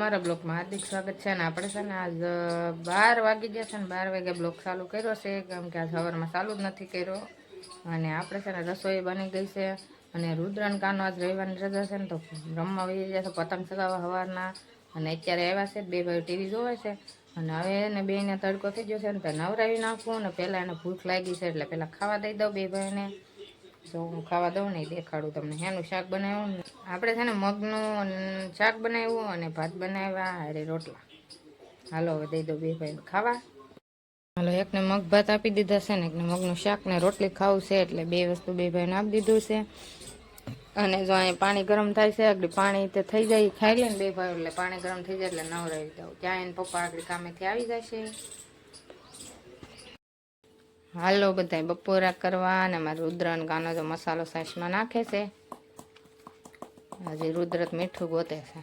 મારા બ્લોગમાં હાર્દિક સ્વાગત છે ને આપણે છે ને આજ બાર વાગી ગયા છે ને બાર વાગે બ્લોગ ચાલુ કર્યો છે. કેમ કે આજ સવારમાં ચાલુ જ નથી કર્યો. અને આપણે છે ને રસોઈ બની ગઈ છે. અને રુદ્રન કાનો આજ રવિવારની રજા છે ને તો રમવા વહી ગયા છે, પતંગ ચગાવવા સવારના અને અત્યારે આવ્યા છે, બે ભાઈ ટીવી જોવે છે. અને હવે એને બેને તડકો થઈ ગયો છે ને તો નવરાવી નાખું અને પહેલાં એને ભૂખ લાગી છે એટલે પહેલાં ખાવા દઈ દઉં બે ભાઈને. તો હું ખાવા દઉં ને દેખાડું તમને. હેનું શાક બનાવ્યું આપણે છે ને મગનું શાક બનાવ્યું અને ભાત બનાવ્યા અરે રોટલા. હાલો, હવે દઈ દો બે ભાઈ ખાવા. હાલો, એકને મગ ભાત આપી દીધા છે ને, એકને મગનું શાક ને રોટલી ખાવું છે એટલે બે વસ્તુ બે ભાઈને આપી દીધું છે. અને જો અહીં પાણી ગરમ થાય છે, આગળ પાણી તે થઈ જાય, ખાઈ લે ને બે ભાઈ એટલે પાણી ગરમ થઈ જાય એટલે નવરાવી દઉં ત્યાં એને પપ્પા આગળ કામેથી આવી જશે. હાલો બધા બપોરા કરવા અને મારા રુદ્ર અને કાનો જો મસાલો સાઈસમાં નાખે છે. હજી રુદ્રત મીઠું ગોતે છે.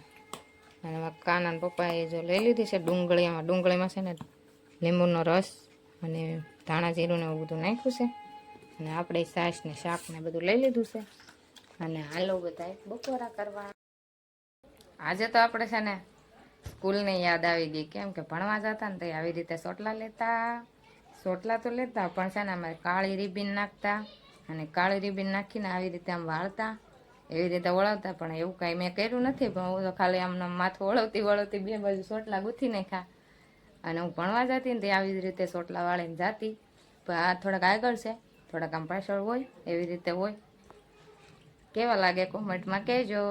અને મારા કાના ને પપ્પાએ જો લઈ લીધી છે ડુંગળી એમાં ડુંગળીમાં છે ને લીંબુનો રસ અને ધાણા જીરું ને એવું બધું નાખ્યું છે. અને આપણે સાસ ને શાક ને બધું લઈ લીધું છે. અને હાલો બધા બપોરા કરવા. આજે તો આપણે છે ને સ્કૂલની યાદ આવી ગઈ. કેમ કે ભણવા જતા ને તો આવી રીતે સોટલા લેતા. સોટલા તો લેતા, પણ છે ને અમે કાળી રીબીન નાખતા અને કાળી રીબીન નાખીને આવી રીતે આમ વાળતા, એવી રીતે વળાવતા, પણ એવું કાંઈ મેં કર્યું નથી, પણ હું તો ખાલી આમ માથું વળવતી વળવતી બે બાજુ સોટલા ગૂંથી નાખ્યા. અને હું ભણવા જતી ને તે આવી રીતે સોટલા વાળીને જાતી. પણ આ થોડાક આગળ છે, થોડાક આમ પાછળ હોય, એવી રીતે હોય. કેવા લાગે કોમેન્ટમાં કહેજો.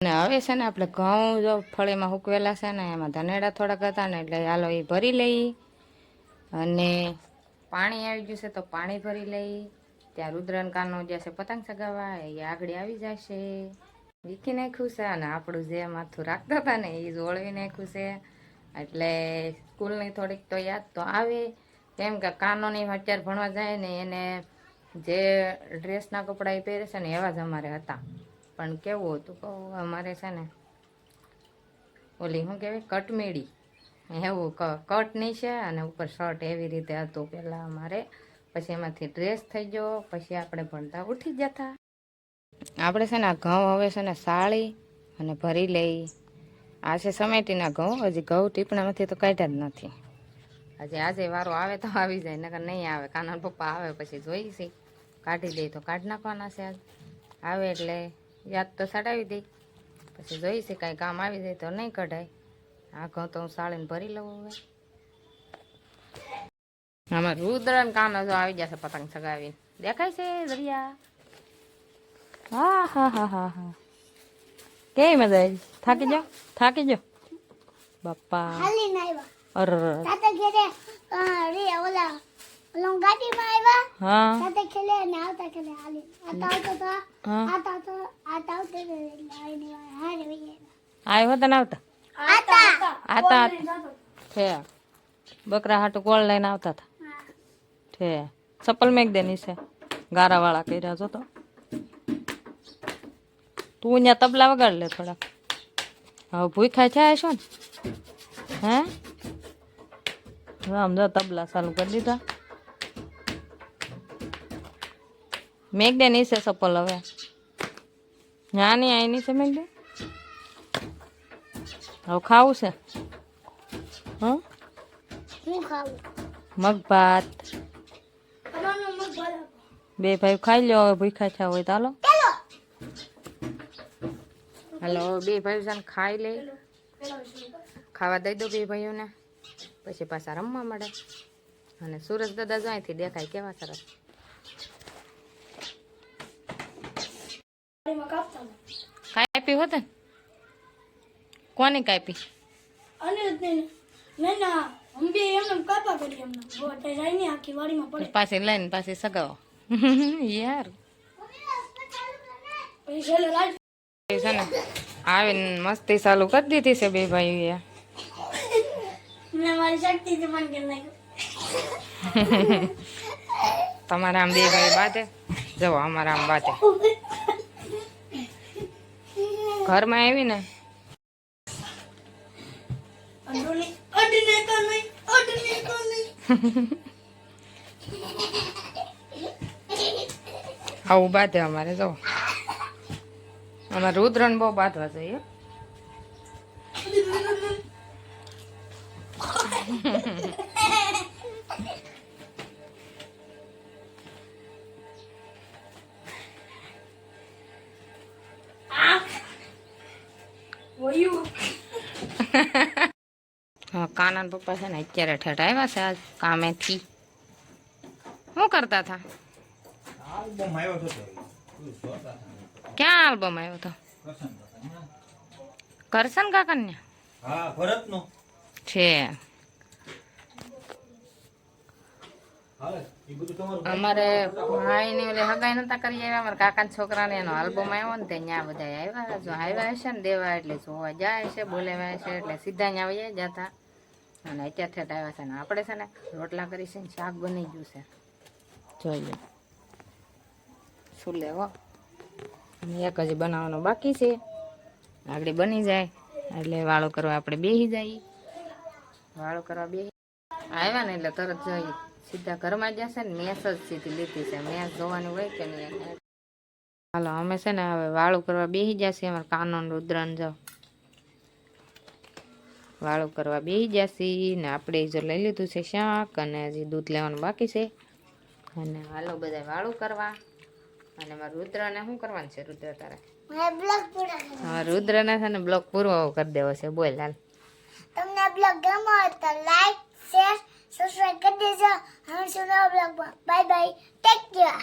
અને હવે છે ને આપણે ઘઉં જો ફળીમાં હૂકવેલા છે ને, એમાં ધનેડા થોડાક હતા ને, એટલે હાલો એ ભરી લઈ. અને પાણી આવી ગયું છે તો પાણી ભરી લઈ. ત્યાં રુદ્રન કાનો જે છે પતંગ ચગાવવા એ આગળ આવી જશે. વીખી નાખ્યું અને આપણું જે માથું રાખતા હતા ને, એ જોળવી નાખ્યું છે. એટલે સ્કૂલની થોડીક તો યાદ તો આવે. કેમ કે કાનોની અત્યારે ભણવા જાય ને, એને જે ડ્રેસના કપડાં એ પહેરે છે ને, એવા જ અમારે હતા. પણ કેવું હતું કહું, અમારે છે ને, ઓલી શું કહેવાય કટમેડી એવું કટ નહીં છે અને ઉપર શર્ટ એવી રીતે હતું પહેલાં અમારે. પછી એમાંથી ડ્રેસ થઈ ગયો, પછી આપણે ભણતા ઉઠી જતા. આપણે છે ને ઘઉં હવે છે ને સાળી અને ભરી લઈ. આ છે સમેટીના ઘઉં, હજી ઘઉં ટીપણામાંથી તો કાઢ્યા જ નથી. હજી આજે વારો આવે તો આવી જાય, નકર નહીં આવે. કાના પપ્પા આવે પછી જોઈ છે. કાઢી દઈએ તો કાઢી નાખવાના છે આજ. આવે એટલે યાદ તો સડાવી દઈ પછી જોઈ કાંઈ કામ આવી જાય તો નહીં કઢાય. આ ઘઉં તો હું સાળીને ભરી લઉં હવે. આમાં રુદ્ર ને કાનો જો આવી જશે પતંગ સગાવીને. દેખાય છે દરિયા? હા હા હા હા હા. કેવી મજા આવી? થાકી જાઓ? થાકી જાઓ? બાપા. અર તાતે ઘેરે રે ઓલા ઓલા ગાડીમાં આવ્યા. હા. ખેલે આવતા ખેલે હાલી આતા આવતા તો આતા તો આતા આવતે હારે આવ્યો. આતા. છે. બકરા હાટુ કોળ લઈને આવતા હતા? છે. ચપ્પલ મેક દે નીચે ગારાવાળા કર્યા જો તો. તું અહીંયા તબલા વગાડ લે થોડાક. હવે ભૂખા છે છો ને? હે? આમ જો તબલા ચાલુ કરી દીધા. મેક દે નીચે ચપ્પલ હવે? નાની આઈ નીચે મેક દે? હવે ખાવું છે? હં? હું ખાવું? મગ ભાત બે ભાઈ ખાઈ લ્યો હવે ભૂખા થયા હોય ચાલો. હાલો બે ભાઈઓ છે ખાઈ લે. ખાવા દઈ દો બે ભાઈઓને. પછી પાછા રમવા મળે. અને સુરજ દાદા જો અહીંથી દેખાય કેવા સરસ. કાપી હોત ને કોની કાપી? અને મેં ના અંબે એમને કાપા કરી એમને. બોટે જાય ને આખી વાડીમાં પડે. પાછી લઈને પાછી સગાવો. યાર. પછી છેલ્લે રાજ એ છે ને આવીને મસ્તી ચાલુ કરી દીધી છે બે ભાઈઓએ મેં મારી શક્તિથી પણ કરી નાખ્યું? તમારા આમ બે ભાઈ બાંધે? જવો અમારા આમ બાંધે. ઘરમાં આવી ને અડને અડને તો નહીં અડને તો નહીં આવું બાંધે અમારે જો. અમારે રુદ્રન બહુ બાંધવા જોઈએ. વયું. હા કાના પપ્પા છે ને અત્યારે ઠેઠ આવ્યા છે આજ કામેથી. શું કરતા હતા? આલ્બમ આવ્યો હતો તો. તું જોતા હતા. ક્યાં આલ્બમ આવ્યો હતો કરશન કાકા. કરશન કાકાને? હા ભરતનો. છે. હાલે એ બધું તમારું અમારે ભાઈની ઓલી હગાઈ નતા કરી આવ્યા અમારા કાકાના છોકરાને એનો આલ્બમ આવ્યો ને તે ત્યાં બધા આવ્યા. જો આવ્યા હશે ને દેવા એટલે જોવા જાય છે બોલાવ્યા છે એટલે સીધા ત્યાં આવ્યા જતા. અને અત્યારે ઠેઠ આવ્યા છે ને આપણે છે ને રોટલા કરી છે ને શાક બની ગયું છે. જોઈએ. શું લેવો? એક હજી બનાવવાનું બાકી છે. આગળ બની જાય એટલે વાળો કરવા આપણે બેસી જઈએ. વાળો કરવા બેસી આવ્યા ને એટલે તરત જઈએ. સીધા ઘરમાં જશે ને મેસ જ સીધી લીધી છે. મેસ જોવાની હોય કે નહીં? ચાલો હાલો અમે છે ને હવે વાળું કરવા બેસી જશે અમારે કાનો ને રુદ્રન જાઓ. વાળું કરવા બેસી જશે ને આપણે જો લઈ લીધું છે શાક અને હજી દૂધ લેવાનું બાકી છે. અને હાલો બધા વાળું કરવા. અને મારા રુદ્રને શું કરવાનું છે રુદ્ર તારે? હવે રુદ્રને છે ને બ્લોક પૂરો કરી દેવો છે. બોલ હાલ. તમને બ્લોગ ગમો હોય તો લાઈક શેર સબસ્ક્રાઇબ કરી દેજો. હવે સુનો blog bye bye take care